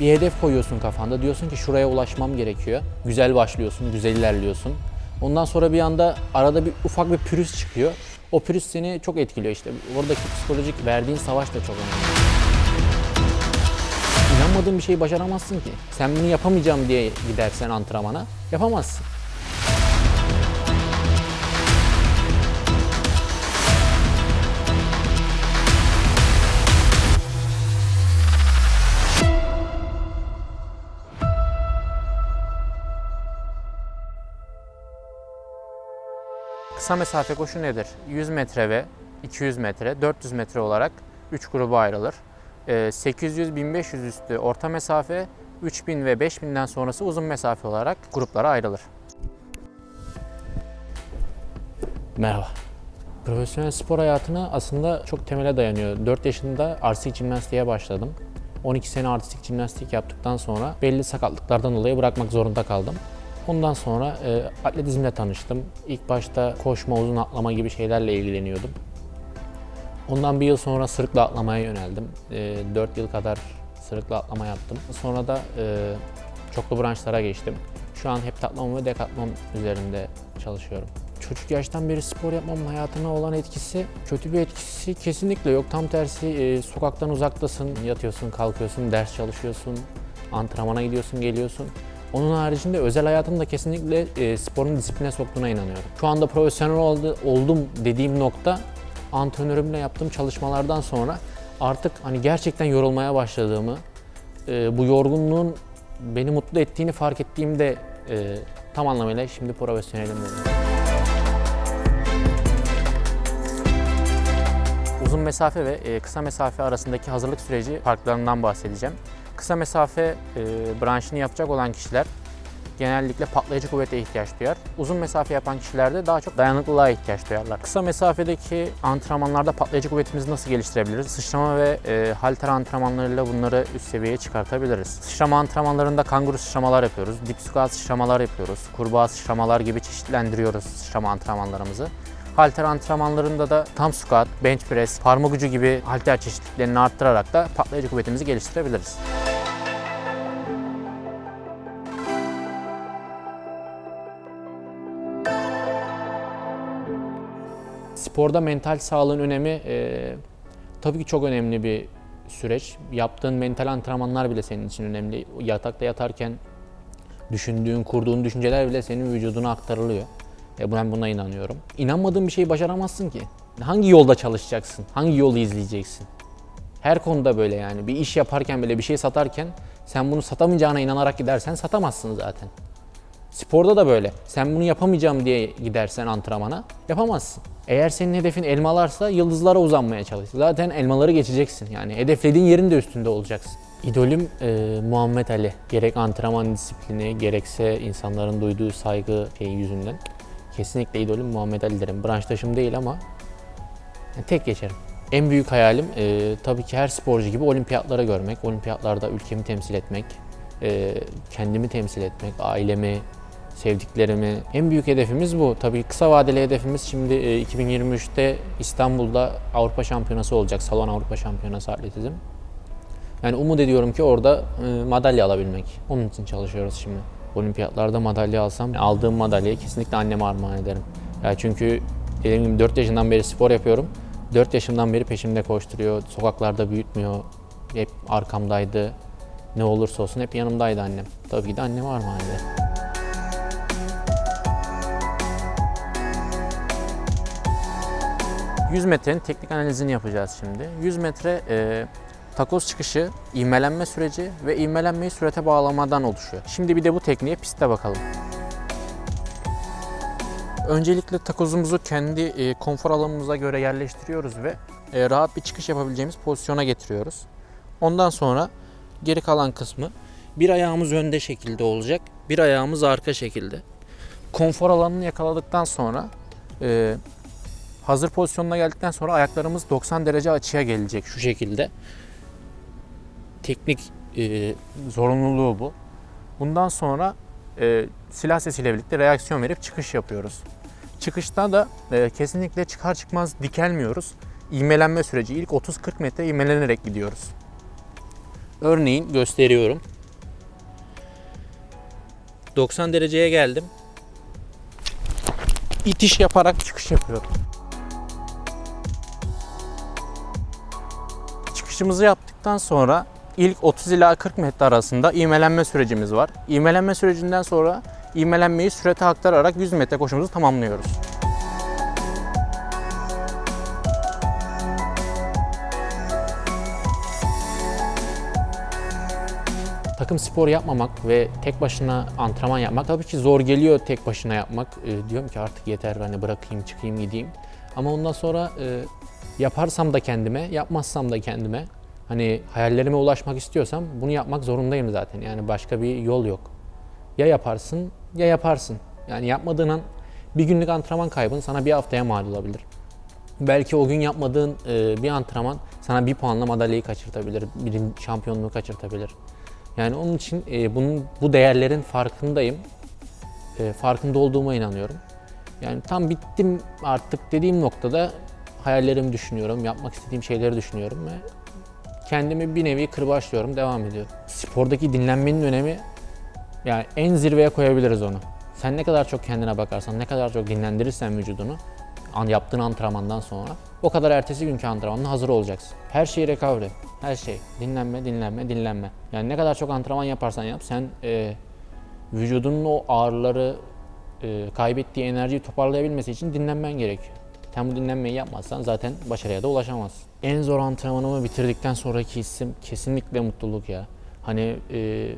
Bir hedef koyuyorsun kafanda. Diyorsun ki şuraya ulaşmam gerekiyor. Güzel başlıyorsun, güzel ilerliyorsun. Ondan sonra bir anda arada bir ufak bir pürüz çıkıyor. O pürüz seni çok etkiliyor işte. Oradaki psikolojik verdiğin savaş da çok önemli. İnanmadığın bir şeyi başaramazsın ki. Sen bunu yapamayacağım diye gidersen antrenmana yapamazsın. Kısa mesafe koşu nedir? 100 metre ve 200 metre, 400 metre olarak 3 gruba ayrılır. Ee, 800-1500 üstü orta mesafe, 3000 ve 5000'den sonrası uzun mesafe olarak gruplara ayrılır. Merhaba. Profesyonel spor hayatına aslında çok temele dayanıyor. 4 yaşında artistik jimnastiğe başladım. 12 sene artistik jimnastik yaptıktan sonra belli sakatlıklardan dolayı bırakmak zorunda kaldım. Ondan sonra e, atletizmle tanıştım. İlk başta koşma, uzun atlama gibi şeylerle ilgileniyordum. Ondan bir yıl sonra sırıkla atlamaya yöneldim. E, 4 yıl kadar sırıkla atlama yaptım. Sonra da e, çoklu branşlara geçtim. Şu an heptatlon ve dekatlon üzerinde çalışıyorum. Çocuk yaştan beri spor yapmamın hayatıma olan etkisi, kötü bir etkisi kesinlikle yok. Tam tersi e, sokaktan uzaktasın, yatıyorsun, kalkıyorsun, ders çalışıyorsun, antrenmana gidiyorsun, geliyorsun. Onun haricinde özel hayatımda kesinlikle e, sporun disipline soktuğuna inanıyorum. Şu anda profesyonel oldu, oldum dediğim nokta antrenörümle yaptığım çalışmalardan sonra artık hani gerçekten yorulmaya başladığımı, e, bu yorgunluğun beni mutlu ettiğini fark ettiğimde e, tam anlamıyla şimdi profesyonelim dedim. Uzun mesafe ve e, kısa mesafe arasındaki hazırlık süreci farklarından bahsedeceğim. Kısa mesafe e, branşını yapacak olan kişiler genellikle patlayıcı kuvvete ihtiyaç duyar. Uzun mesafe yapan kişilerde daha çok dayanıklılığa ihtiyaç duyarlar. Kısa mesafedeki antrenmanlarda patlayıcı kuvvetimizi nasıl geliştirebiliriz? Sıçrama ve e, halter antrenmanlarıyla bunları üst seviyeye çıkartabiliriz. Sıçrama antrenmanlarında kanguru sıçramalar yapıyoruz, dip squat sıçramalar yapıyoruz, kurbağa sıçramalar gibi çeşitlendiriyoruz sıçrama antrenmanlarımızı. Halter antrenmanlarında da tam squat, bench press, parmak ucu gibi halter çeşitliliklerini arttırarak da patlayıcı kuvvetimizi geliştirebiliriz. Sporda mental sağlığın önemi e, tabii ki çok önemli bir süreç. Yaptığın mental antrenmanlar bile senin için önemli. Yatakta yatarken düşündüğün, kurduğun düşünceler bile senin vücuduna aktarılıyor. E ben buna inanıyorum. İnanmadığın bir şeyi başaramazsın ki. Hangi yolda çalışacaksın? Hangi yolu izleyeceksin? Her konuda böyle yani. Bir iş yaparken bile bir şey satarken sen bunu satamayacağına inanarak gidersen satamazsın zaten. Sporda da böyle. Sen bunu yapamayacağım diye gidersen antrenmana yapamazsın. Eğer senin hedefin elmalarsa yıldızlara uzanmaya çalış. Zaten elmaları geçeceksin. Yani hedeflediğin yerin de üstünde olacaksın. İdolüm e, Muhammed Ali. Gerek antrenman disiplini gerekse insanların duyduğu saygı şeyi yüzünden. Kesinlikle idolüm Muhammed Ali derim. Branştaşım değil ama yani tek geçerim. En büyük hayalim e, tabii ki her sporcu gibi olimpiyatlara görmek. Olimpiyatlarda ülkemi temsil etmek, e, kendimi temsil etmek, ailemi, sevdiklerimi. En büyük hedefimiz bu. Tabii kısa vadeli hedefimiz şimdi e, 2023'te İstanbul'da Avrupa Şampiyonası olacak. Salon Avrupa Şampiyonası atletizm. Yani umut ediyorum ki orada e, madalya alabilmek. Onun için çalışıyoruz şimdi. Olimpiyatlarda madalya alsam aldığım madalyayı kesinlikle anneme armağan ederim. Ya çünkü dediğim gibi 4 yaşından beri spor yapıyorum. 4 yaşımdan beri peşimde koşturuyor. Sokaklarda büyütmüyor. Hep arkamdaydı. Ne olursa olsun hep yanımdaydı annem. Tabii ki de anneme armağan ederim. ...100 metrenin teknik analizini yapacağız şimdi. 100 metre e, takoz çıkışı, ivmelenme süreci ve ivmelenmeyi sürete bağlamadan oluşuyor. Şimdi bir de bu tekniğe pistte bakalım. Öncelikle takozumuzu kendi e, konfor alanımıza göre yerleştiriyoruz ve e, rahat bir çıkış yapabileceğimiz pozisyona getiriyoruz. Ondan sonra geri kalan kısmı bir ayağımız önde şekilde olacak, bir ayağımız arka şekilde. Konfor alanını yakaladıktan sonra e, hazır pozisyonuna geldikten sonra ayaklarımız 90 derece açıya gelecek şu şekilde. Teknik e, zorunluluğu bu. Bundan sonra e, silah sesiyle birlikte reaksiyon verip çıkış yapıyoruz. Çıkışta da e, kesinlikle çıkar çıkmaz dikelmiyoruz. İğmelenme süreci ilk 30-40 metre ivmelenerek gidiyoruz. Örneğin gösteriyorum. 90 dereceye geldim. İtiş yaparak çıkış yapıyorum. Çıkışımızı yaptıktan sonra ilk 30 ila 40 metre arasında ivmelenme sürecimiz var. İvmelenme sürecinden sonra ivmelenmeyi sürete aktararak 100 metre koşumuzu tamamlıyoruz. takım spor yapmamak ve tek başına antrenman yapmak tabii ki zor geliyor tek başına yapmak. Ee, diyorum ki artık yeter ben bırakayım çıkayım gideyim. Ama ondan sonra e, yaparsam da kendime, yapmazsam da kendime hani hayallerime ulaşmak istiyorsam bunu yapmak zorundayım zaten. Yani başka bir yol yok. Ya yaparsın ya yaparsın. Yani yapmadığın an bir günlük antrenman kaybın sana bir haftaya mal olabilir. Belki o gün yapmadığın e, bir antrenman sana bir puanla madalyayı kaçırtabilir, birin şampiyonluğu kaçırtabilir. Yani onun için e, bunun bu değerlerin farkındayım. E, farkında olduğuma inanıyorum. Yani tam bittim artık dediğim noktada hayallerimi düşünüyorum, yapmak istediğim şeyleri düşünüyorum ve kendimi bir nevi kırbaçlıyorum, devam ediyorum. Spordaki dinlenmenin önemi yani en zirveye koyabiliriz onu. Sen ne kadar çok kendine bakarsan, ne kadar çok dinlendirirsen vücudunu an yaptığın antrenmandan sonra o kadar ertesi günkü antrenmanına hazır olacaksın. Her şeyi recovery, her şey. Dinlenme, dinlenme, dinlenme. Yani ne kadar çok antrenman yaparsan yap sen e, vücudunun o ağrıları e, kaybettiği enerjiyi toparlayabilmesi için dinlenmen gerekiyor. Sen bu dinlenmeyi yapmazsan zaten başarıya da ulaşamazsın. En zor antrenmanımı bitirdikten sonraki hissim kesinlikle mutluluk ya. Hani e,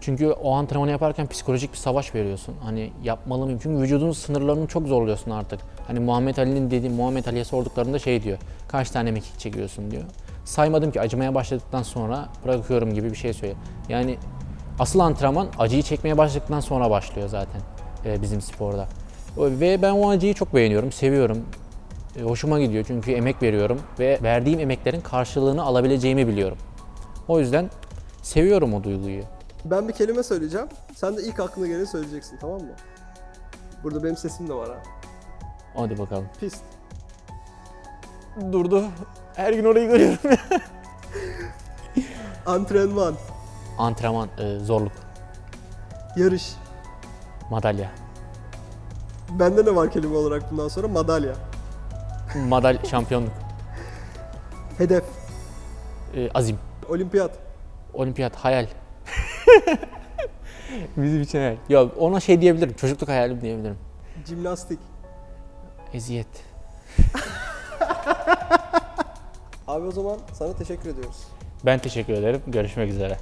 çünkü o antrenmanı yaparken psikolojik bir savaş veriyorsun. Hani yapmalı mıyım? Çünkü vücudunun sınırlarını çok zorluyorsun artık. Hani Muhammed Ali'nin dediği, Muhammed Ali'ye sorduklarında şey diyor. Kaç tane mekik çekiyorsun diyor. Saymadım ki acımaya başladıktan sonra bırakıyorum gibi bir şey söylüyor. Yani asıl antrenman acıyı çekmeye başladıktan sonra başlıyor zaten e, bizim sporda. O- Ve ben o acıyı çok beğeniyorum, seviyorum. E, hoşuma gidiyor çünkü emek veriyorum ve verdiğim emeklerin karşılığını alabileceğimi biliyorum. O yüzden seviyorum o duyguyu. Ben bir kelime söyleyeceğim. Sen de ilk aklına geleni söyleyeceksin tamam mı? Burada benim sesim de var ha. Hadi bakalım. Pist. Durdu. Her gün orayı görüyorum. Antrenman. Antrenman, e, zorluk, Yarış. madalya, Bende ne var kelime olarak bundan sonra? Madalya. madal şampiyonluk, Hedef. e, azim, Olimpiyat. olimpiyat, hayal. Bizim için hayal. Ya ona şey diyebilirim, çocukluk hayalim diyebilirim. Jimnastik. Eziyet. Abi o zaman sana teşekkür ediyoruz. Ben teşekkür ederim. Görüşmek üzere.